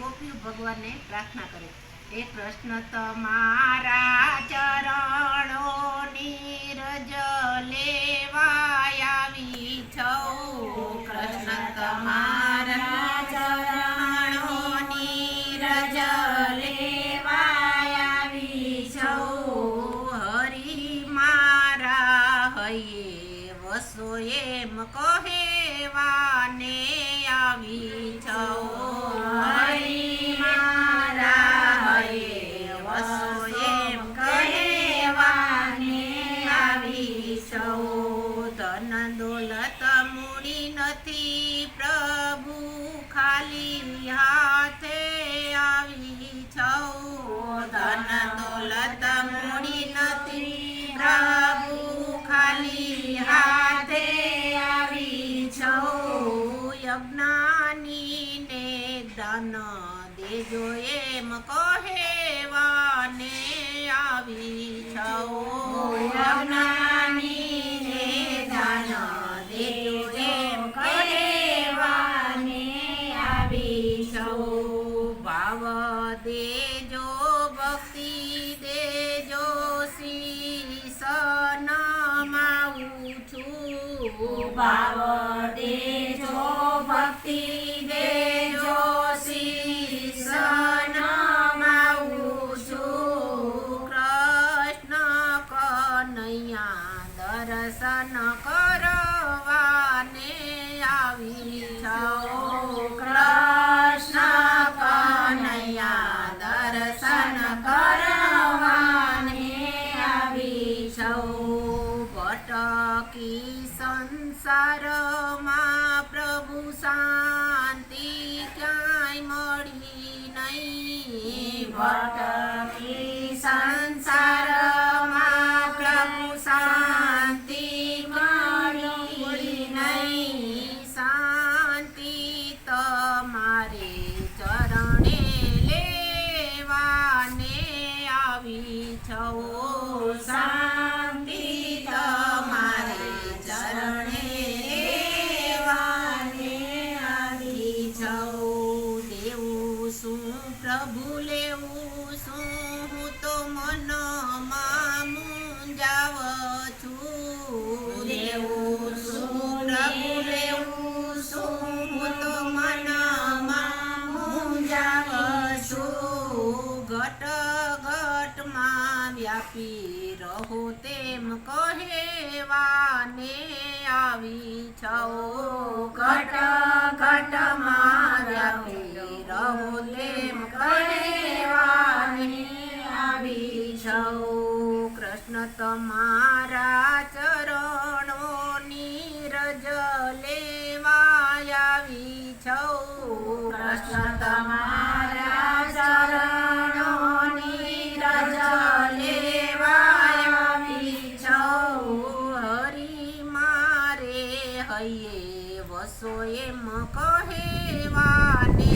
ગોપીઓ ભગવાનને પ્રાર્થના કરે એ કૃષ્ણ તમારા ચરણોની રજ લેવાય આવી છૌ. કૃષ્ણ તમારા ચરણોની રજ લેવાય આવી છૌ. હરી મારા હૈયે વસો એમ કહેવાને. મૂડી નથી પ્રભુ, ખાલી હાથે આવી છૌ ધન દોલત મૂડી નથી પ્રભુ, ખાલી હાથે આવી છૌ યજ્ઞાનીને દાન દેજો એમ કહેવાને આવી છૌ યજ્ઞાનીને ભાવ દેજો ભક્તિ દેજો શીશ નમાવું છું. ભાવ દેજો ભક્તિ દેજો શીશ નમાવું છું. કૃષ્ણ કનૈયા દર્શન કરવાને છૌ ભટકી સંસારમાં પ્રભુ શાંતિ ક્યાંય મળી નહીં. ભટકી સંસારમાં પ્રભુ શાંતિ મળી નહીં. શાંતિ તમારે ચરણે લેવાને આવી છૌ. લેવું શું હું તો મનમાં મૂંઝાવ છું. દેવું શું પ્રભુ લેવું શું હું તો મનમાં મૂંઝાવ છું. ઘટ ઘટમાં વ્યાપી રહો તેમ કહેવાને આવી છો ઘટ ઘટમાં વ્યાપી રહો તેમ તમારા ચરણોની રજ લેવાય આવી છૌ. કૃષ્ણ તમારા ચરણોની રજ આવી છૌ. હરી મારે હૈયે વસો એમ કહેવાને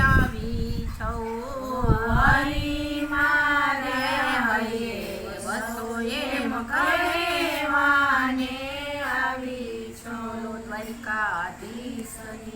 આવી છૌ. एकादीसनिगे